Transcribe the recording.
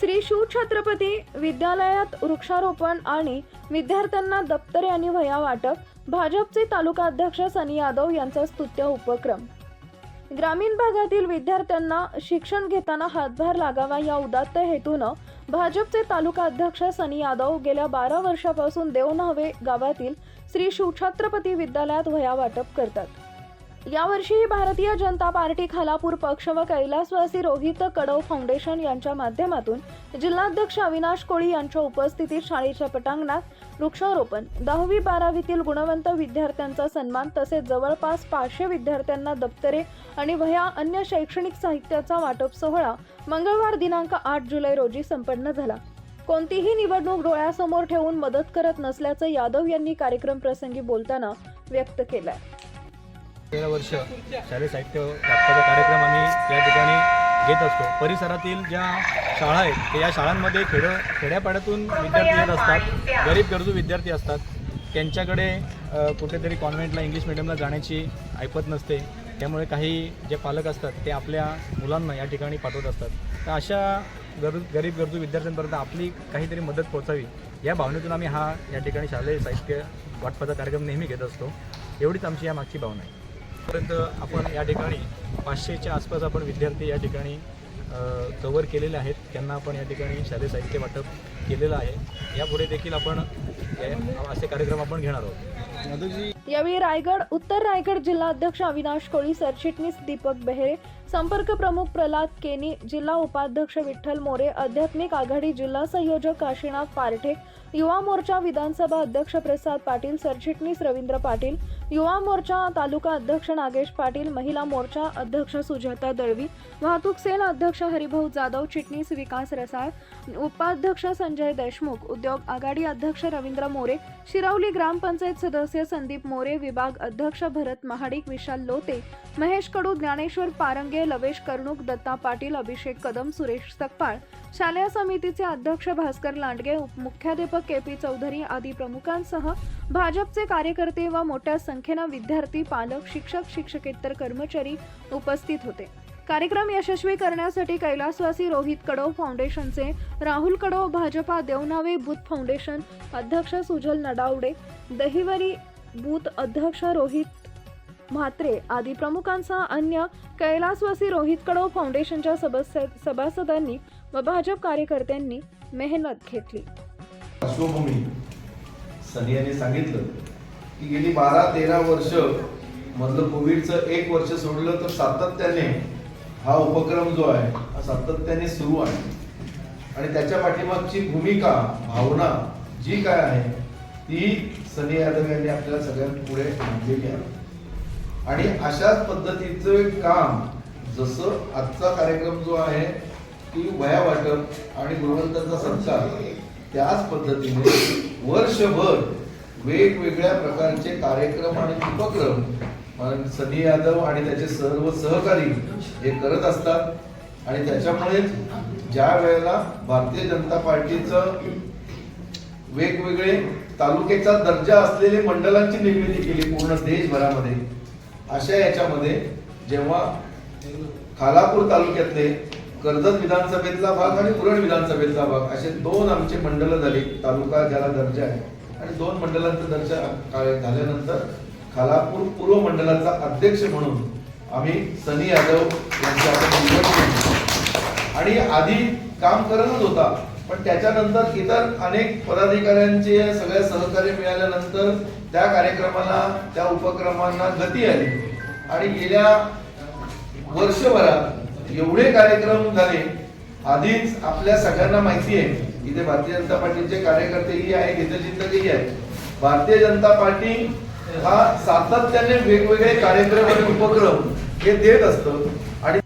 श्री शिवछत्रपती विद्यालयात वृक्षारोपण आणि विद्यार्थ्यांना दप्तरे आणि वह्या वाटप भाजपचे तालुका अध्यक्ष सनी यादव यांचा स्तुत्य उपक्रम. ग्रामीण भागातील विद्यार्थ्यांना शिक्षण घेताना हातभार लागावा या उदात्त हेतूनं भाजपचे तालुका अध्यक्ष सनी यादव गेल्या बारा वर्षापासून देवनावे गावातील श्री शिवछत्रपती विद्यालयात वह्या वाटप करतात. यावर्षीही भारतीय जनता पार्टी खालापूर पक्ष व कैलासवासी रोहित कडव फाउंडेशन यांच्या माध्यमातून जिल्हाध्यक्ष अविनाश कोळी यांच्या उपस्थितीत शाळेच्या पटांगणात वृक्षारोपण. दहावी बारावीतील गुणवंत विद्यार्थ्यांचा सन्मान तसेच जवळपास पाचशे विद्यार्थ्यांना दप्तरे आणि वह्या अन्य शैक्षणिक साहित्याचा वाटप सोहळा मंगळवार दिनांक आठ जुलै रोजी संपन्न झाला. कोणतीही निवडणूक डोळ्यासमोर ठेवून मदत करत नसल्याचं यादव यांनी कार्यक्रम प्रसंगी बोलताना व्यक्त केलं तेरा वर्ष शालेय साहित्य वाटपाचा कार्यक्रम आम्ही या ठिकाणी घेत असतो. परिसरातील ज्या शाळा आहेत ते या शाळांमध्ये खेड खेड्यापाड्यातून विद्यार्थी येत असतात गरीब गरजू विद्यार्थी असतात. त्यांच्याकडे कुठेतरी कॉन्व्हेंटला इंग्लिश मिडियमला जाण्याची ऐपत नसते. त्यामुळे काही जे पालक असतात ते आपल्या मुलांना या ठिकाणी पाठवत असतात. तर अशा गर गरीब गरजू विद्यार्थ्यांपर्यंत आपली काहीतरी मदत पोहोचावी या भावनेतून आम्ही हा या ठिकाणी शालेय साहित्य वाटपाचा कार्यक्रम नेहमी घेत असतो. एवढीच आमची या मागची भावना आहे. पर्यंत आपण या ठिकाणी पाचशेच्या आसपास आपण विद्यार्थी या ठिकाणी कवर केलेले आहेत. त्यांना आपण या ठिकाणी शालेय साहित्य वाटप केलेलं आहे. यापुढे देखील आपण असे कार्यक्रम आपण घेणार आहोत. यावेळी रायगड उत्तर रायगड जिल्हाध्यक्ष अविनाश कोळी सरचिटणीस दीपक बेहेरे संपर्क प्रमुख प्रल्हाद केनी जिल्हा उपाध्यक्ष विठ्ठल मोरे आध्यात्मिक आघाडी जिल्हा संयोजक काशीनाथ पारठे युवा मोर्चा विधानसभा अध्यक्ष प्रसाद पाटील सरचिटणीस रवींद्र पाटील युवा मोर्चा तालुका अध्यक्ष नागेश पाटील महिला मोर्चा अध्यक्ष सुजाता दळवी वाहतूक सेल अध्यक्ष हरिभाऊ जाधव चिटणीस विकास रसाळ उपाध्यक्ष संजय देशमुख उद्योग आघाडी अध्यक्ष रवींद्र मोरे शिरवली ग्रामपंचायत सदस्य संदीप मोरे विभाग अध्यक्ष भरत महाडिक विशाल लोते महेश कडू ज्ञानेश्वर पारंगे लवेश कर्णुक दत्ता पाटील अभिषेक कदम सुरेश सकपाळ शालेय समितीचे अध्यक्ष भास्कर लांडगे उपमुख्याध्यापक के पी चौधरी आदी प्रमुखांसह भाजपचे कार्यकर्ते व मोठ्या संख्येनं विद्यार्थी पालक शिक्षक शिक्षकेतर कर्मचारी उपस्थित होते. कार्यक्रम यशस्वी करण्यासाठी कैलासवासी रोहित कडव फाउंडेशनचे राहुल कडव भाजपा देवनावे बूथ फाउंडेशन अध्यक्ष सुजल नडावडे दहिवरी बूथ अध्यक्ष रोहित म्हात्रे आदी प्रमुखांसह अन्य कैलासवासी रोहित कडव फाउंडेशनच्या सदस्य सभासदांनी व भाजप कार्यकर्त्यांनी मेहनत घेतली. पार्श्वभूमी. सनियाने सांगितलं की गेली बारा तेरा वर्ष मधलं कोविडचं एक वर्ष सोडलं तर सातत्याने हा उपक्रम जो आहे हा सातत्याने सुरू आहे. आणि त्याच्या पाठीमागची भूमिका भावना जी काय आहे ती सनी यादव यांनी आपल्याला सगळ्यांपुढे मांडलेली आहे. आणि अशाच पद्धतीचं काम जसं आजचा कार्यक्रम जो आहे की वया वाटप आणि गुणवंतांचा संचार त्याच पद्धतीने वर्षभर वेगवेगळ्या प्रकारचे कार्यक्रम आणि उपक्रम अं, सनी यादव आणि त्याचे सर्व सहकारी हे करत असतात. आणि त्याच्यामुळे ज्या वेळेला भारतीय जनता पार्टीचं वेगवेगळे तालुक्याचा दर्जा असलेले मंडळांची निर्मिती केली पूर्ण देशभरामध्ये अशा याच्यामध्ये जेव्हा खालापूर तालुक्यातले कर्जत विधानसभेतला भाग आणि उरण विधानसभेतला भाग असे दोन आमचे मंडळ झाले तालुका ज्याला दर्जा आहे. आणि दोन मंडळांचा दर्जा काय झाल्यानंतर खालापूर पूर्व मंडळाचा अध्यक्ष म्हणून आम्ही सनी यादव यांची आपण निवड केली. आणि आधी काम करतच होता पण त्याच्यानंतर इतर अनेक पदाधिकाऱ्यांचे सगळ्या सहकार्य मिळाल्यानंतर त्या कार्यक्रमाला त्या उपक्रमांना गती आली. आणि गेल्या वर्षभरात एवढे कार्यक्रम झाले आधीच आपल्या सगळ्यांना माहिती आहे इथे भारतीय जनता पार्टीचे कार्यकर्तेही आहेत हितचिंतकही आहेत. भारतीय जनता पार्टी हा सातत्याने वेगवेगळे कार्यक्रम आणि उपक्रम हे देत असतं. आणि